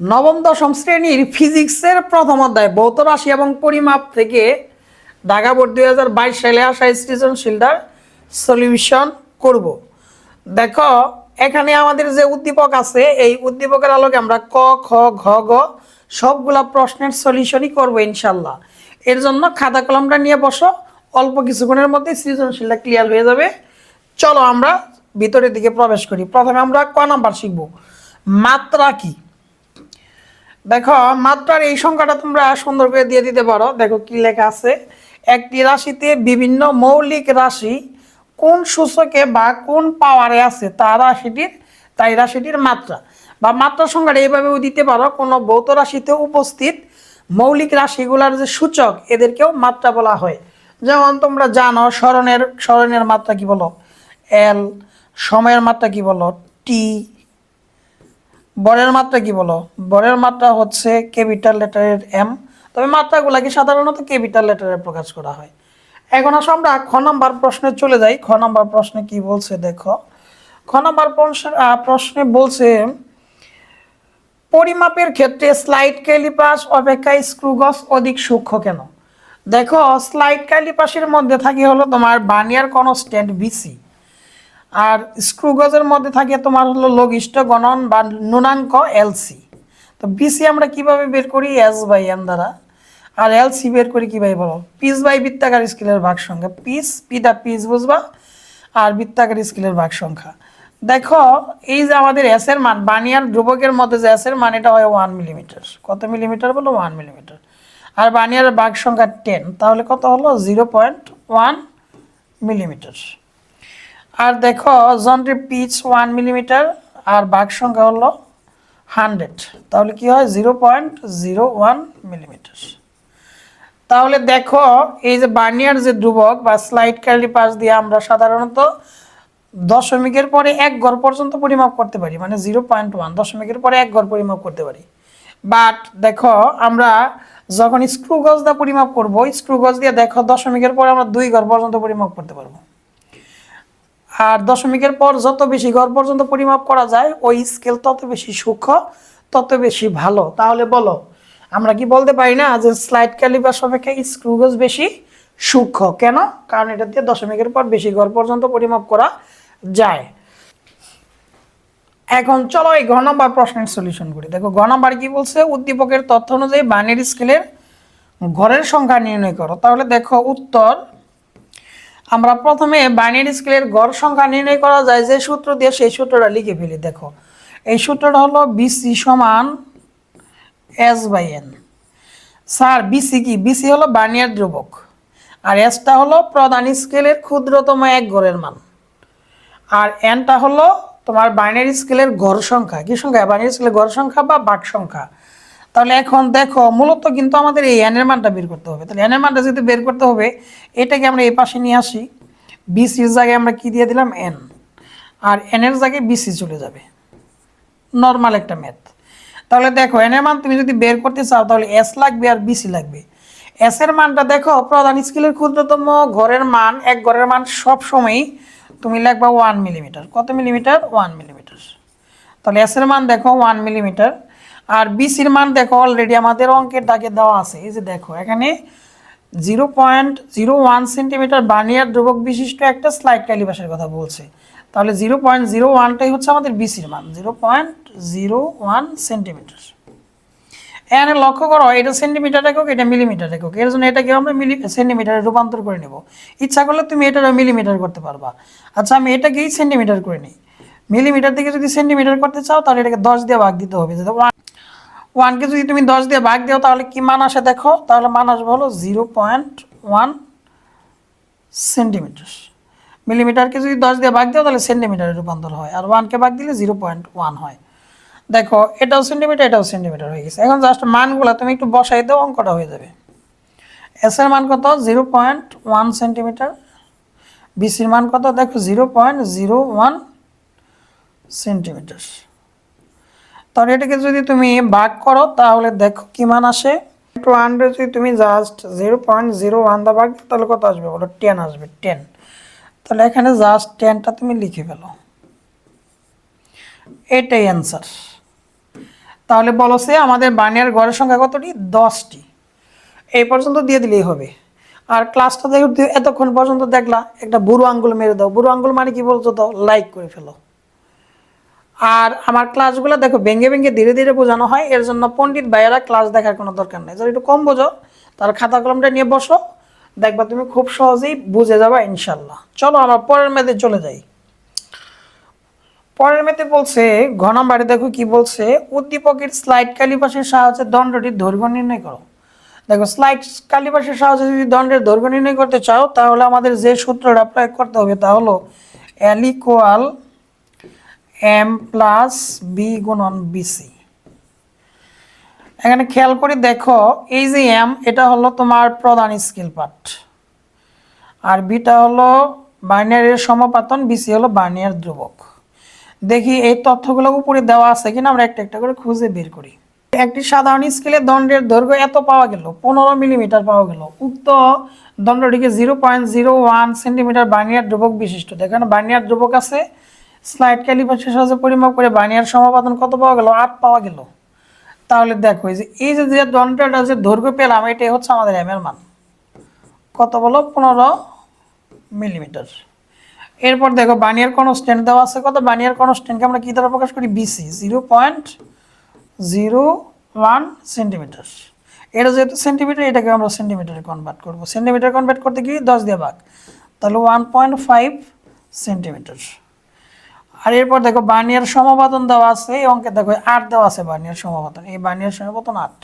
নবম, দশম শ্রেণির ফিজিক্সের প্রথম অধ্যায় ভৌত রাশি এবং পরিমাপ থেকে ঢাকা বোর্ড দুই হাজার বাইশ সালে আসা সৃজনশীলটার সলিউশন করব। দেখো, এখানে আমাদের যে উদ্দীপক আছে, এই উদ্দীপকের আলোকে আমরা ক, খ, ঘ, গ সবগুলা প্রশ্নের সলিউশনই করব ইনশাল্লাহ এর জন্য খাতা কলমটা নিয়ে বসো, অল্প কিছুক্ষণের মধ্যে সৃজনশীলটা ক্লিয়ার হয়ে যাবে। চলো আমরা ভিতরের দিকে প্রবেশ করি। প্রথমে আমরা ক নাম্বার শিখব। মাত্রা কি? দেখো, মাত্রার এই সংখ্যাটা তোমরা সুন্দর করে দিয়ে দিতে পারো। দেখো কি লেখা আছে। একটি রাশিতে বিভিন্ন মৌলিক রাশি কোন সূচকে বা কোন পাওয়ারে আছে, তা রাশিটির, তাই রাশিটির মাত্রা। বা মাত্রা সংখ্যাটা এইভাবেও দিতে পারো, কোনো ভৌত রাশিতে উপস্থিত মৌলিক রাশিগুলার যে সূচক, এদেরকেও মাত্রা বলা হয়। যেমন তোমরা জানো, স্মরণের স্মরণের মাত্রা কি বলো? এল সময়ের মাত্রা কি বলো? টি বরের মাত্রা কি বলো? বরের মাত্রা হচ্ছে ক্যাপিটাল লেটারের এম তবে মাত্রাগুলোকে সাধারণত ক্যাপিটাল লেটারে প্রকাশ করা হয়? এখন আসো আমরা খ নাম্বার প্রশ্নে চলে যাই। খ নাম্বার প্রশ্নে কি বলছে দেখো? খ নাম্বার প্রশ্নে বলছে, পরিমাপের ক্ষেত্রে স্লাইড ক্যালিপাস অপেক্ষা স্ক্রুগস অধিক সূক্ষ্ম কেন? দেখো, স্লাইড ক্যালিপাসের মধ্যে থাকে হলো তোমার বানিয়ার কনস্ট্যান্ট বিসি আর স্ক্রুগজের মধ্যে থাকে তোমার হলো লঘিষ্ঠ গণন বা নুনাঙ্ক এলসি তো বিসি আমরা কীভাবে বের করি? এস বাই এন দ্বারা। আর এলসি বের করি কীভাবে বলো? পিস বাই বৃত্তাকার স্কেলের ভাগ সংখ্যা পিস পিদা পিস বুঝবা? আর বৃত্তাকার স্কেলের ভাগ সংখ্যা দেখো, এই যে আমাদের এস এর মান বানিয়ার ধ্রুবকের মধ্যে যে এস এর মান, এটা হয় ওয়ান মিলিমিটার কত মিলিমিটার বলো? ওয়ান মিলিমিটার আর বানিয়ার বাঘ সংখ্যা টেন তাহলে কত হলো? জিরো পয়েন্ট ওয়ান মিলিমিটার আর দেখো যন্ত্রের পিচ ওয়ান মিলিমিটার আর বাঘ সংখ্যা হলো হান্ড্রেড তাহলে কি হয়? Zero point zero one millimetre তাহলে দেখো, এই যে বার্নিয়ার যে ধ্রুবক বা স্লাইড ক্যালি পাশ দিয়ে আমরা সাধারণত দশমিকের পরে এক গড় পর্যন্ত পরিমাপ করতে পারি মানে জিরো পয়েন্ট ওয়ান দশমিকের পরে এক গড় পরিমাপ করতে পারি। বাট দেখো, আমরা যখন স্ক্রু গজ দিয়ে পরিমাপ করব স্ক্রু গজ দিয়ে দেখো, দশমিকের পরে আমরা দুই গড় পর্যন্ত পরিমাপ করতে পারব। আর দশমিকের পর যত বেশি ঘর পর্যন্ত পরিমাপ করা যায়, ওই স্কেল তত বেশি সূক্ষ্ম, তত বেশি ভালো। তাহলে বলো, আমরা কি বলতে পারি না যে স্লাইড ক্যালিপাস অপেক্ষা স্ক্রুগজ বেশি সূক্ষ্ম? কেন? কারণ এটা দিয়ে দশমিকের পর বেশি ঘর পর্যন্ত পরিমাপ করা যায়। এখন চলো এই ঘ নম্বর প্রশ্নের সলিউশন করি। দেখো, ঘ নম্বর কি বলছে? উদ্দীপকের তথ্য অনুযায়ী বাইনারি স্কেলের ঘরের সংখ্যা নির্ণয় করো। তাহলে দেখো, উত্তর আমরা প্রথমে বাইনারি স্কেলের গড় সংখ্যা নির্ণয় করা যায় যে সূত্র দিয়ে সেই সূত্রটা লিখে ফেলি, দেখো। এই সূত্রটা হলো বিসি সমান S by N sir VC কি? বিসি হলো বানিয়ার ধ্রুবক, আর এসটা হলো প্রধান স্কেলের ক্ষুদ্রতম এক গড়ের মান। আর এনটা হলো তোমার বাইনারি স্কেলের গড় সংখ্যা। কি সংখ্যা? বাইনারি স্কেলের গড় সংখ্যা বা বাক সংখ্যা। তাহলে এখন দেখো, মূলত কিন্তু আমাদের এই এনের মানটা বের করতে হবে। তাহলে এনের মানটা যদি বের করতে হবে, এটাকে আমরা এই পাশে নিয়ে আসি। বিসির জায়গায় আমরা কি দিয়ে দিলাম? এন আর এনের জায়গায় বিসি চলে যাবে। নর্মাল একটা ম্যাথ তাহলে দেখো এনের মান তুমি যদি বের করতে চাও, তাহলে এস লাগবে আর বিসি লাগবে। এস এর মানটা দেখো, প্রধান স্কেলের ক্ষুদ্রতম ঘরের মান, এক ঘরের মান সব সময়ই তুমি লিখবা ওয়ান মিলিমিটার কত মিলিমিটার ওয়ান মিলিমিটার তাহলে এস এর মান দেখো ওয়ান মিলিমিটার আর বিসির মান দেখো অলরেডি আমাদের অঙ্কের দাগে দেওয়া আছে। এই যে দেখো, এখানে zero point zero one centimetre vernier ধ্রুবক বিশিষ্ট একটা স্লাইড ক্যালিবাসের কথা বলছে। তাহলে জিরো পয়েন্ট জিরো ওয়ানটাই হচ্ছে আমাদের বিসির মান, zero point zero one centimetre. এখানে লক্ষ্য করো, এটা সেন্টিমিটার একক, এটা মিলিমিটার একক। এর জন্য এটাকে আমরা মিলি, সেন্টিমিটারে রূপান্তর করে নেব। ইচ্ছা করলে তুমি এটা মিলিমিটার করতে পারবা। আচ্ছা আমি এটাকেই সেন্টিমিটার করে নিই। মিলিমিটার থেকে যদি সেন্টিমিটার করতে চাও, তাহলে এটাকে দশ দিয়ে ভাগ দিতে হবে। ওয়ান ওয়ানকে যদি তুমি দশ দিয়ে ভাগ দাও, তাহলে কি মান আসে দেখো? তাহলে মান আসবে হলো জিরো পয়েন্ট ওয়ান সেন্টিমিটার। মিলিমিটারকে যদি দশ দিয়ে ভাগ দাও, তাহলে সেন্টিমিটারে রূপান্তর হয়। আর ওয়ানকে ভাগ দিলে জিরো পয়েন্ট ওয়ান হয়। দেখো, এটাও সেন্টিমিটার এটাও সেন্টিমিটার হয়ে গেছে। এখন জাস্ট মানগুলো তুমি একটু বসাই দাও, অঙ্কটা হয়ে যাবে। এস এর মান কত? Zero point one centimetre. বিসির মান কত? দেখো, zero point zero one centimetre. তাহলে এটাকে যদি তুমি ভাগ করো, তাহলে দেখো কি মান আসে? টু হান্ড্রেড যদি তুমি just zero point zero one দা ভাগ তাহলে কত আসবে বলো? টেন আসবে টেন তাহলে এখানে জাস্ট টেনটা তুমি লিখে ফেলো। এটাই অ্যান্সার তাহলে বলো সে, আমাদের বানিয়ার ঘরের সংখ্যা কতটি? দশটি। এই পর্যন্ত দিয়ে দিলেই হবে। আর ক্লাসটা দেখো, এতক্ষণ পর্যন্ত দেখলা, একটা বুড়ো আঙ্গুল মেরে দাও। বুড়ো আঙ্গুল মানে কি বলছো দাও লাইক করে ফেলো। আর আমার ক্লাসগুলো দেখো, ভেঙে ভেঙে ধীরে ধীরে বোঝানো হয়। এর জন্য পণ্ডিত ভাইয়েরা ক্লাস দেখার কোনো দরকার নেই। যদি একটু কম বোঝো তার খাতা কলমটা নিয়ে বসো। দেখবা তুমি খুব সহজেই বুঝে যাবা ইনশাল্লাহ চলো আমরা পরের মেয়েদের চলে যাই। পরের মেতে বলছে, ঘ নম্বরে দেখো কি বলছে, উদ্দীপকের স্লাইড কালিপাশের সাহায্যে দণ্ডটির দৈর্ঘ্য নির্ণয় করো। দেখো স্লাইড কালিপাশের সাহায্যে যদি দণ্ডের দৈর্ঘ্য নির্ণয় করতে চাও, তাহলে আমাদের যে সূত্রটা প্রয়োগ করতে হবে তা হলো L equal M plus V গুণন বিসি। এখানে খেয়াল করে দেখো, এই যে এম, এটা হলো তোমার প্রধান স্কেল পার্ট আর বিটা হলো বাইনারির সমাপাতন, বিসি হলো বাইনারির ধ্রুবক। দেখি এই তথ্যগুলো উপরে দেওয়া আছে কিনা, আমরা একটা একটা করে খুঁজে বের করি। একটি সাধারণ স্কেলে দণ্ডের দৈর্ঘ্য এত পাওয়া গেল? পনেরো মিলিমিটার পাওয়া গেল। উক্ত দণ্ডটিকে zero point zero one centimetre vernier ধ্রুবক বিশিষ্ট। দেখেন বানিয়ার ধ্রুবক আছে স্লাইড ক্যালিপাসের সাহায্যে পরিমাপ করে বানিয়ার সমাপাতন কত পাওয়া গেল? আট পাওয়া গেল। তাহলে দেখো যে, এই যে যে দণ্ডটা যে দৈর্ঘ্য পেলাম, এটাই হচ্ছে আমাদের এম এর মান। কত বলো? পনেরো মিলিমিটার। এরপর দেখো, বানিয়ার কনস্ট্যান্ট দেওয়া আছে কত? বানিয়ার কনস্ট্যান্টকে আমরা কী দ্বারা প্রকাশ করি? BC zero point zero one centimetre এটা যেহেতু সেন্টিমিটার এটাকে আমরা সেন্টিমিটারে কনভার্ট করব। সেন্টিমিটার কনভার্ট করতে গিয়ে দশ দিয়ে ভাগ। তাহলে ওয়ান পয়েন্ট ফাইভ সেন্টিমিটার আর এরপর দেখো বানিয়ার সমাপাতন দেওয়া আছে, এই অঙ্কে দেখো আট দেওয়া আছে বানিয়ার সমাপাতন এই বানিয়ার সমাপাতন আট।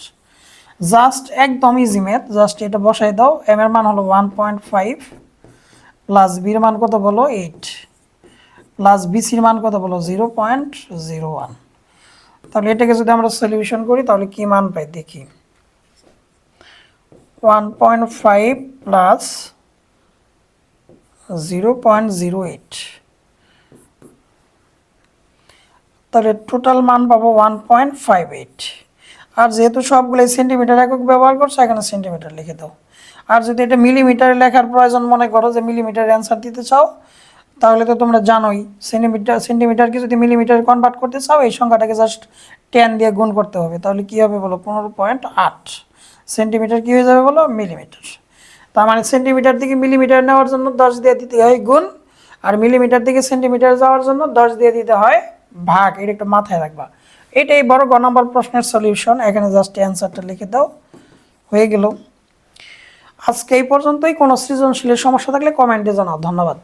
জাস্ট একদম ইজি ম্যাথ জাস্ট এটা বসাই দাও এম এর মান হলো ওয়ান পয়েন্ট ফাইভ প্লাস বির মান কত বলো? এইট প্লাস বিসির মান কত বলো? জিরো পয়েন্ট জিরো ওয়ান তাহলে এটাকে যদি আমরা সলিউশন করি, তাহলে কি মান পাই? দেখি। One point five plus zero point zero eight তাহলে টোটাল মান পাবো ওয়ান পয়েন্ট ফাইভ এইট আর যেহেতু সবগুলোই সেন্টিমিটার একক ব্যবহার করছ, এখানে সেন্টিমিটার লিখে দাও। আর যদি এটা মিলিমিটারে লেখার প্রয়োজন মনে করো যে মিলিমিটার অ্যান্সার দিতে চাও, তাহলে তো তোমরা জানোই সেন্টিমিটার সেন্টিমিটারকে যদি মিলিমিটার কনভার্ট করতে চাও, এই সংখ্যাটাকে জাস্ট টেন দিয়ে গুণ করতে হবে। তাহলে কী হবে বলো? পনেরো পয়েন্ট আট। সেন্টিমিটার কী হয়ে যাবে বলো? মিলিমিটার তার মানে সেন্টিমিটার থেকে মিলিমিটার নেওয়ার জন্য দশ দিয়ে দিতে হয় গুণ, আর মিলিমিটার থেকে সেন্টিমিটার যাওয়ার জন্য দশ দিয়ে দিতে হয় ভাগ, এটা একটু মাথায় রাখবা। এটাই বড় গ নম্বর প্রশ্নের সলিউশন এখানে জাস্ট অ্যান্সারটা লিখে দাও। হয়ে গেল। আজকে এই পর্যন্তই। কোনো সৃজনশীলের সমস্যা থাকলে কমেন্টে জানাও। ধন্যবাদ।